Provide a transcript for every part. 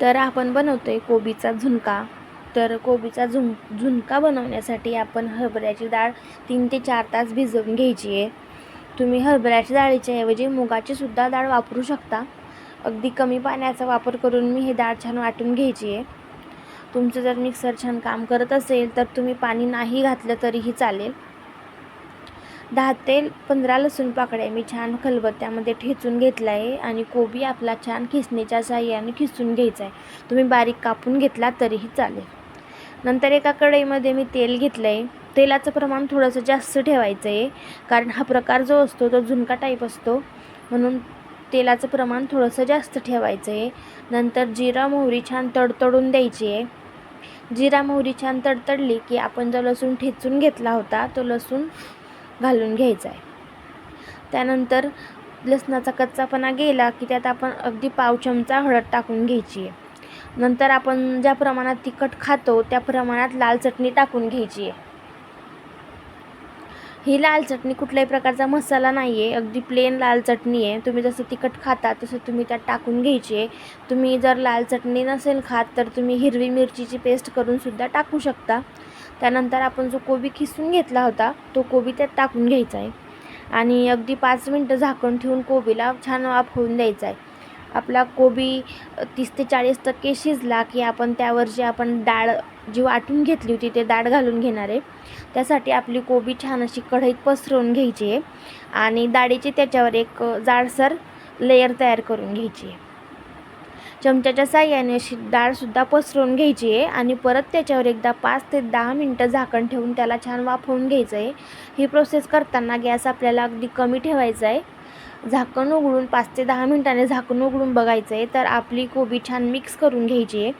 तर आपण बनवतो आहे कोबीचा झुणका. तर कोबीचा झुं झुणका बनवण्यासाठी आपण हरभऱ्याची डाळ तीन ते चार तास भिजवून घ्यायची आहे. तुम्ही हरभऱ्याच्या डाळीच्या ऐवजी मुगाची सुद्धा डाळ वापरू शकता. अगदी कमी पाण्याचा वापर करून मी हे डाळ छान वाटून घ्यायची आहे. तुमचं जर मिक्सर छान काम करत असेल तर तुम्ही पाणी नाही घातलं तरीही चालेल. दहा ते पंधरा लसूण पाकळ्या मी छान खलबत्त्यामध्ये ठेचून घेतला आहे आणि कोबी आपला छान खिसणीच्या साह्याने खिसून घ्यायचा आहे. तुम्ही बारीक कापून घेतला तरीही चालेल. नंतर एका कढईमध्ये मी तेल घेतलं आहे. तेलाचं प्रमाण थोडंसं जास्त ठेवायचं आहे कारण हा प्रकार जो असतो तो झुणका टाईप असतो. म्हणून तेलाचं प्रमाण थोडंसं जास्त ठेवायचं आहे. नंतर जिरा मोहरी छान तडतडून द्यायची आहे. जिरा मोहरी छान तडतडली की आपण जो लसूण ठेचून घेतला होता तो लसूण घालून घ्यायचा आहे. त्यानंतर लसणाचा कच्चापणा गेला की त्यात आपण अगदी पाव चमचा हळद टाकून घ्यायची आहे. नंतर आपण ज्या प्रमाणात तिखट खातो त्या प्रमाणात लाल चटणी टाकून घ्यायची आहे. ही लाल चटणी कुठल्याही प्रकारचा मसाला नाही आहे अगदी प्लेन लाल चटणी आहे. तुम्ही जसं तिखट खाता तसं तुम्ही त्यात टाकून घ्यायची आहे. तुम्ही जर लाल चटणी नसेल खात तर तुम्ही हिरवी मिरचीची पेस्ट करूनसुद्धा टाकू शकता. त्यानंतर आपण जो कोबी खिसून घेतला होता तो कोबी त्यात टाकून घ्यायचा आहे. आणि अगदी पाच मिनटं झाकण ठेवून कोबीला छान वाफ होऊन द्यायचा आहे. आपला कोबी तीस ते चाळीस टक्के शिजला की आपण त्यावर जे आपण डाळ जी वाटून घेतली होती ते डाळ घालून घेणार आहे. त्यासाठी आपली कोबी छान अशी कढईत पसरवून घ्यायची आहे. आणि डाळीची त्याच्यावर एक जाडसर लेयर तयार करून घ्यायची आहे. चमच्याच्या साह्याने अशी डाळसुद्धा पसरवून घ्यायची आहे आणि परत त्याच्यावर एकदा पाच ते दहा मिनटं झाकण ठेवून त्याला छान वाफवून घ्यायचं आहे. ही प्रोसेस करताना गॅस आपल्याला अगदी कमी ठेवायचा आहे. झाकण उघडून पाच ते दहा मिनटाने झाकण उघडून बघायचं आहे तर आपली कोबी छान मिक्स करून घ्यायची आहे.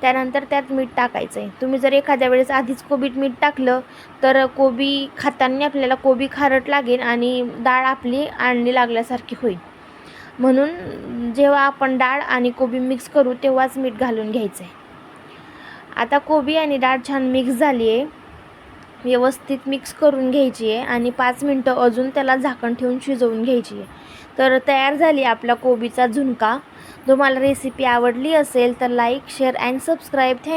त्यानंतर त्यात मीठ टाकायचं आहे. तुम्ही जर एखाद्या वेळेस आधीच कोबीत मीठ टाकलं तर कोबी खाताना आपल्याला कोबी खारट लागेल आणि डाळ आपली आणणी लागल्यासारखी होईल. म्हणून जेव्हा आपण डाळ आणि कोबी मिक्स करू तेव्हाच मीठ घालून घ्यायचं आहे आता कोबी आणि डाळ छान मिक्स झाली आहे व्यवस्थित मिक्स करून घ्यायची आहे आणि पाच मिनटं अजून त्याला झाकण ठेवून शिजवून घ्यायची आहे तर तयार झाली आपला कोबीचा झुणका. तुम्हाला रेसिपी आवडली असेल तर like share and subscribe thank